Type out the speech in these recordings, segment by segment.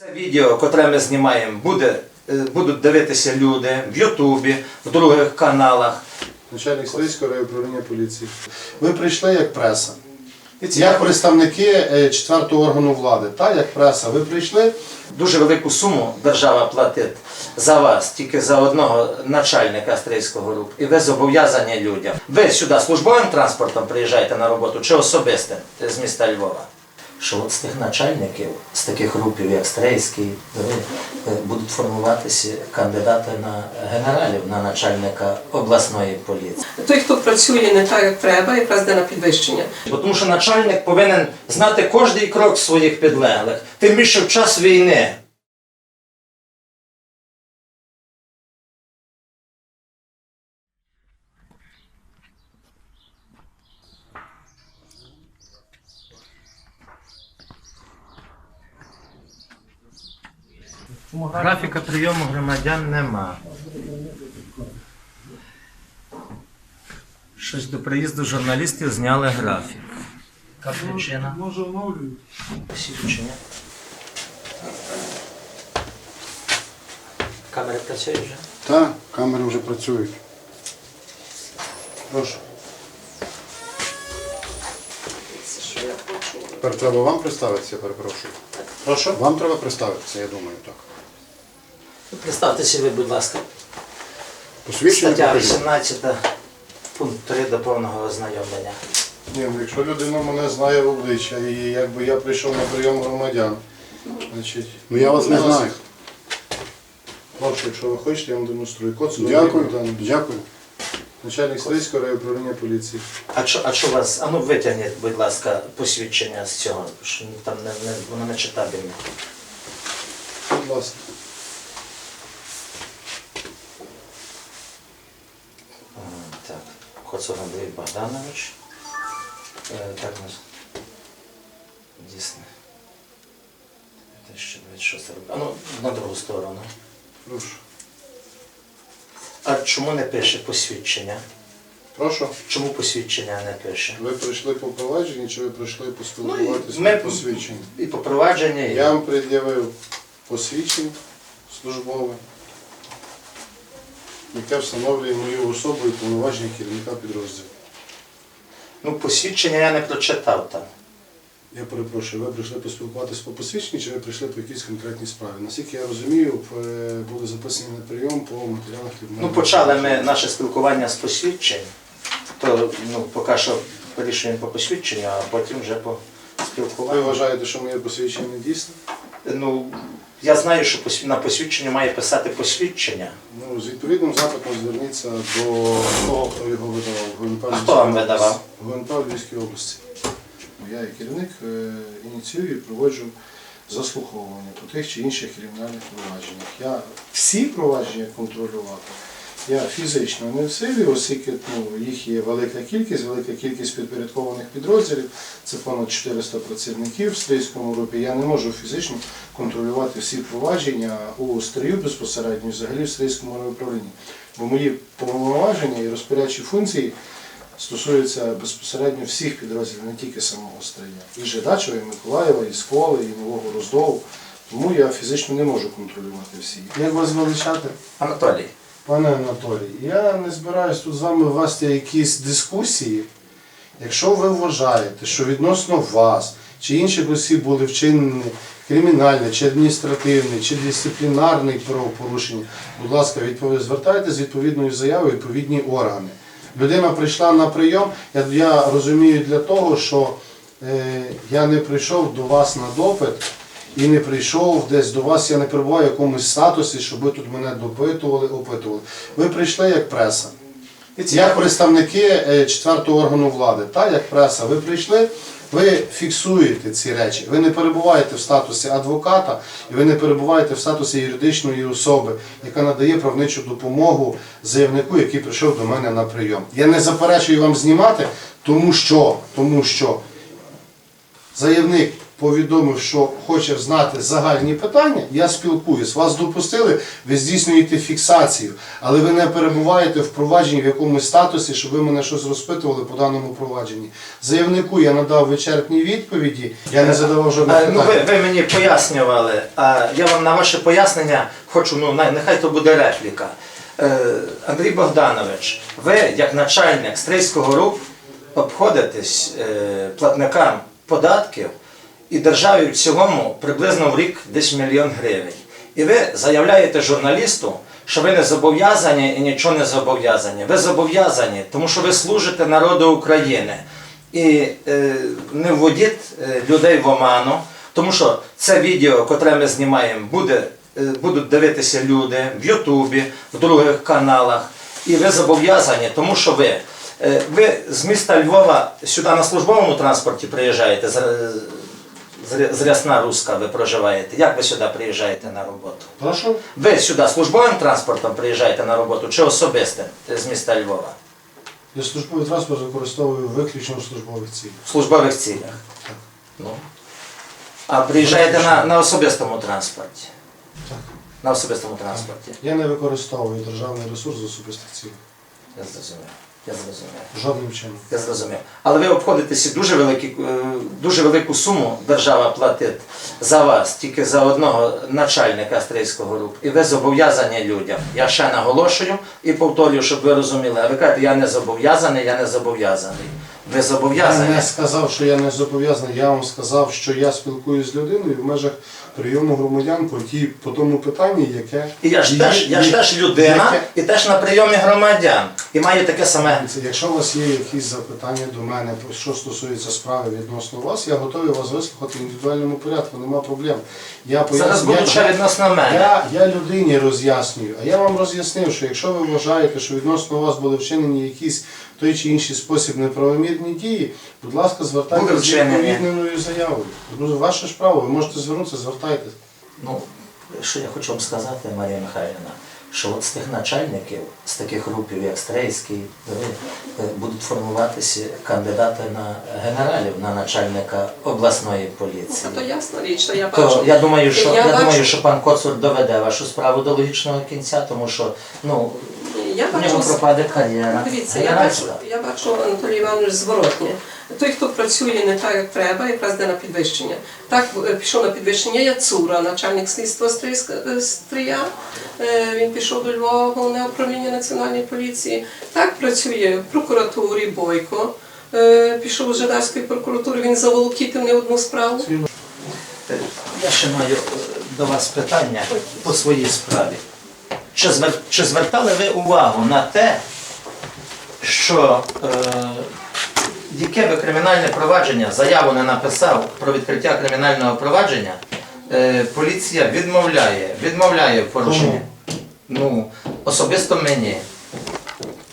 Це відео, котре ми знімаємо, буде, е, будуть дивитися люди в Ютубі, в других каналах. Начальник Стрийського райуправління поліції. Ви прийшли як преса. Як представники е, четвертого органу влади, та як преса, ви прийшли. Дуже велику суму держава платить за вас, тільки за одного начальника стрийського руху. І ви зобов'язані людям. Ви сюди службовим транспортом приїжджаєте на роботу чи особистим з міста Львова? Що от з тих начальників, з таких групів, як Стрейський, е, будуть формуватися кандидати на генералів, на начальника обласної поліції. Той, хто працює не так, як треба, якраз йде на підвищення. Бо Тому що начальник повинен знати кожний крок своїх підлеглих, тим більше в час війни. Графіка прийому громадян нема. Щось до приїзду журналістів зняли графік. Яка причина? Може оновлюють. Свідчення. Камери працюють вже? Так, камери вже працюють. Прошу. Що я хочу. Тепер треба вам представитися, я перепрошую. Прошу. Вам треба представитися, я думаю, так. Представтеся ви, будь ласка. Посвідчення Стаття покажіть. 18, пункт 3 до повного ознайомлення. Ні, ну якщо людина мене знає в обличчя і якби я прийшов на прийом громадян, значить. Ну я вас не знаю. Прошу, якщо ви хочете, я вам демонструю. Код Дякую, дякую. Начальник Стрийського райуправління поліції. А що, а що вас? А ну витягніть, будь ласка, посвідчення з цього, що там не, не, воно не читабельне. Будь ласка. А, Так, Коцов Андрій Богданович. Е, Так, ну, дійсно. 1026 років. А ну, на другу сторону. Прошу. А чому не пише посвідчення? Прошу. Чому посвідчення не пише? Ви прийшли по провадженні чи ви прийшли поспілкуватися Ну, ми- по посвідченню? І по провадженні. Я вам пред'явив посвідчення службове, яке встановлює мою особу і повноваження керівника підрозділу. ну, посвідчення я не прочитав там. Я перепрошую, ви прийшли поспілкуватися по посвідченню, чи ви прийшли по якійсь конкретній справі? Наскільки я розумію, е, були записані на прийом по матеріалах Ну, почали ми наше спілкування з посвідчень, то ну, поки що вирішуємо по посвідченню, а потім вже по Ви вважаєте, що моє посвідчення не дісне? Ну, я знаю, що на посвідчення має писати посвідчення. Ну, з відповідним запитом зверніться до того, хто його видавав. ГУНП А хто вам видавав? ГУНП Львівській області. Я як керівник е, ініціюю і проводжу заслуховування по тих чи інших кримінальних провадженнях. Я всі провадження контролювати. Я фізично не в силі, оскільки ну, їх є велика кількість, велика кількість підпорядкованих підрозділів, це понад 400 працівників в стрийському групі. Я не можу фізично контролювати всі провадження у стрию безпосередньо, взагалі в стрийському управлінні. Бо мої повноваження і розпорядчі функції стосуються безпосередньо всіх підрозділів, не тільки самого стрия. І Жидачева, і Миколаєва, і Сколи, і Нового Роздову. Тому я фізично не можу контролювати всі. Як вас величати? Анатолій. Пане Анатолій, я не збираюсь тут з вами вести якісь дискусії. Якщо ви вважаєте, що відносно вас чи інших осіб були вчинені кримінальне, чи адміністративне, чи дисциплінарне правопорушення, будь ласка, відповідь, звертайте з відповідною заявою відповідні органи. Людина прийшла на прийом, я, я розумію для того, що е, я не прийшов до вас на допит і не прийшов десь до вас, я не перебуваю в якомусь статусі, щоб ви тут мене допитували, опитували. Ви прийшли як преса. Як представники е, четвертого органу влади, та як преса, ви прийшли, ви фіксуєте ці речі. Ви не перебуваєте в статусі адвоката і ви не перебуваєте в статусі юридичної особи, яка надає правничу допомогу заявнику, який прийшов до мене на прийом. Я не заперечую вам знімати, тому що, тому що заявник повідомив, що хоче знати загальні питання, я спілкуюсь. Вас допустили, ви здійснюєте фіксацію, але ви не перебуваєте в провадженні в якомусь статусі, щоб ви мене щось розпитували по даному провадженні. Заявнику я надав вичерпні відповіді, я не задавав жодних А, Ну, ви, ви мені пояснювали, а я вам на ваше пояснення хочу, ну нехай то буде репліка. Е, Андрій Богданович, ви, як начальник Стрийського РУП, обходитесь е, платникам податків і державі в цілому приблизно в рік десь мільйон гривень. І ви заявляєте журналісту, що ви не зобов'язані і нічого не зобов'язані. Ви зобов'язані, тому що ви служите народу України. І е, не вводіть е, людей в оману, тому що це відео, котре ми знімаємо, буде, е, будуть дивитися люди в Ютубі, в других каналах. І ви зобов'язані, тому що ви, е, ви з міста Львова сюди на службовому транспорті приїжджаєте, з, Рясна Руска ви проживаєте. Як ви сюди приїжджаєте на роботу? Прошу. Ви сюди службовим транспортом приїжджаєте на роботу чи особистим з міста Львова? Я службовий транспорт використовую виключно в службових цілях. В службових цілях. Ну. А приїжджаєте на, на особистому транспорті. Так. На особистому транспорті. Я не використовую державний ресурс з особистих цілей. Я зрозумів. Я зрозумів. Жодним чином. Я зрозумів. Але ви обходитеся дуже, великі, е, дуже велику суму держава платить за вас, тільки за одного начальника австрійського РУП. І ви зобов'язані людям. Я ще наголошую і повторюю, щоб ви розуміли. А ви кажете, я не зобов'язаний, я не зобов'язаний. Ви Я не сказав, що я не зобов'язаний. Я вам сказав, що я спілкуюся з людиною в межах прийому громадян по ті по тому питанні, яке І я ж є- теж, я ж теж людина яке- і теж на прийомі громадян. І маю таке саме. Це, Якщо у вас є якісь запитання до мене, про що стосується справи відносно вас, я готовий вас вислухати в індивідуальному порядку, нема проблем. Я Зараз поясню- я- ще відносно мене. Я, я людині роз'яснюю, а я вам роз'яснив, що якщо ви вважаєте, що відносно вас були вчинені якісь в той чи інший спосіб неправомірні дії, будь ласка, звертайтеся з відповідною заявою. Ну, Ваше ж право, ви можете звернутися, звертайтеся. Ну, що я хочу вам сказати, Марія Михайлівна, що от з тих начальників, з таких групів, як Стрейський, е, будуть формуватися кандидати на генералів, на начальника обласної Це поліції. то ясна річ, що я То я думаю, що Я я, бачу- думаю, що пан Коцур доведе вашу справу до логічного кінця, тому що ну Я у нього пропаде кар'єра. дивіться, я бачу, я бачу Анатолій Іванович зворотнє. Той, хто працює не так, як треба, якраз йде на підвищення. Так е, пішов на підвищення Яцура, начальник слідства Стрийська- е, Стрия. Е, Він пішов до Львова, головне управління національної поліції. Так працює в прокуратурі Бойко. Е, Пішов з Жидарської прокуратури, він заволокітив не одну справу. Я ще маю е, до вас питання по своїй справі. Чи, звер... Чи звертали ви увагу на те, що е... яке би кримінальне провадження, заяву не написав про відкриття кримінального провадження, е... поліція відмовляє, відмовляє в порушенні. Ну, особисто мені.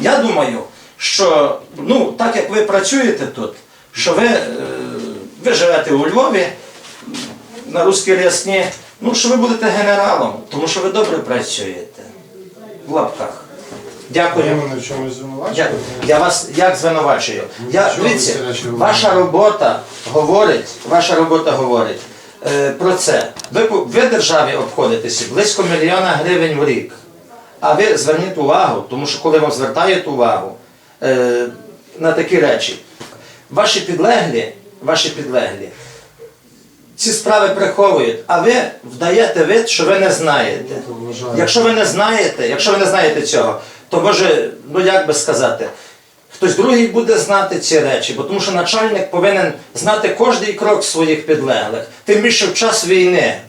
Я думаю, що ну, так як ви працюєте тут, що ви, е... ви живете у Львові, на русській рясні, ну що ви будете генералом, тому що ви добре працюєте. В лапках. Ви Дякую. мене в чомусь звинувачуєте? Дякую. Я вас як звинувачую? Я, Нічого, дивіться, ви ваша робота говорить, ваша робота говорить е, про це. Ви, по- ви державі обходитеся близько мільйона гривень в рік. А ви зверніть увагу, тому що коли вам звертають увагу е, на такі речі, ваші підлеглі, ваші підлеглі, ці справи приховують, а ви вдаєте вид, що ви не знаєте. Якщо ви не знаєте, якщо ви не знаєте цього, то може, ну як би сказати, хтось другий буде знати ці речі, бо тому що начальник повинен знати кожний крок своїх підлеглих. Тим більше в час війни,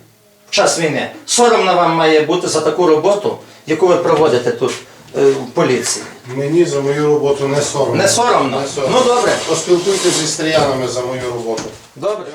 в час війни, соромно вам має бути за таку роботу, яку ви проводите тут е, в поліції. Мені за мою роботу не соромно. Не соромно? Не соромно. Ну добре. Поспілкуйтесь зі стріянами за мою роботу. Добре.